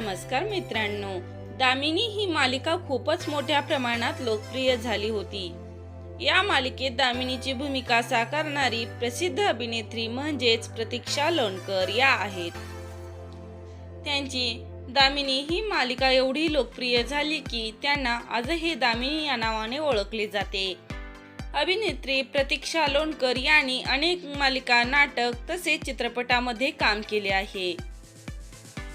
नमस्कार मित्रांनो. दामिनी ही मालिका खूपच मोठ्या प्रमाणात लोकप्रिय झाली होती. या मालिकेत दामिनीची भूमिका साकारणारी प्रसिद्ध अभिनेत्री म्हणजेच प्रतीक्षा लोणकर या आहेत. त्यांची दामिनी ही मालिका एवढी लोकप्रिय झाली की त्यांना आजही दामिनी या नावाने ओळखले जाते. अभिनेत्री प्रतीक्षा लोणकर यांनी अनेक मालिका नाटक तसेच चित्रपटामध्ये काम केले आहे.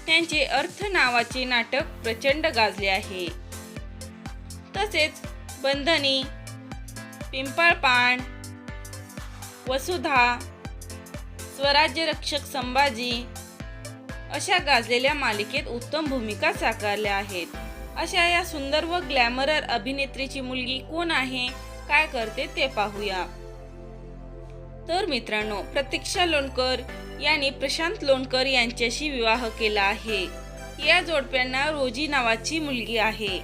त्यांचे अर्थ नावाचे नाटक प्रचंड गाजले आहे. तसेच बंधनी पिंपळपाण वसुधा स्वराज्य रक्षक संभाजी अशा गाजलेल्या मालिकेत उत्तम भूमिका साकारल्या आहेत. अशा या सुंदर व ग्लॅमरर अभिनेत्रीची मुलगी कोण आहे काय करते ते पाहूया. तर मित्रांनो प्रतीक्षा लोणकर यांनी प्रशांत लोणकर यांच्याशी विवाह केला आहे. या जोडप्यांना रोजी नावाची मुलगी आहे.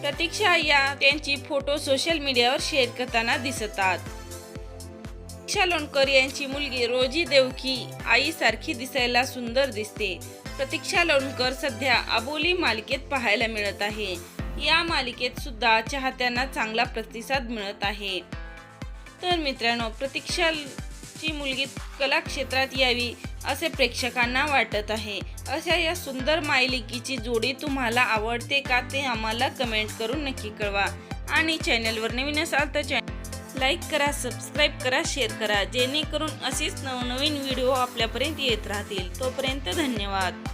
प्रतीक्षा या त्यांची फोटो सोशल मीडियावर शेअर करताना दिसतात. प्रतीक्षा लोणकर यांची मुलगी रोजी देवकी आईसारखी दिसायला सुंदर दिसते. प्रतीक्षा लोणकर सध्या अबोली मालिकेत पाहायला मिळत आहे. या मालिकेत सुद्धा चाहत्यांना चांगला प्रतिसाद मिळत आहे. तर मित्रांनो प्रतीक्षाची मुलगी कला क्षेत्रात यावी असे प्रेक्षकांना वाटत आहे. अशा या सुंदर मायलिकीची जोडी तुम्हाला आवडते का ते आम्हाला कमेंट करून नक्की कळवा. आणि चॅनलवर नवीन असाल तर चॅनल लाईक करा सबस्क्राईब करा शेअर करा जेणेकरून असेच नवनवीन व्हिडिओ आपल्यापर्यंत येत राहतील. तोपर्यंत धन्यवाद.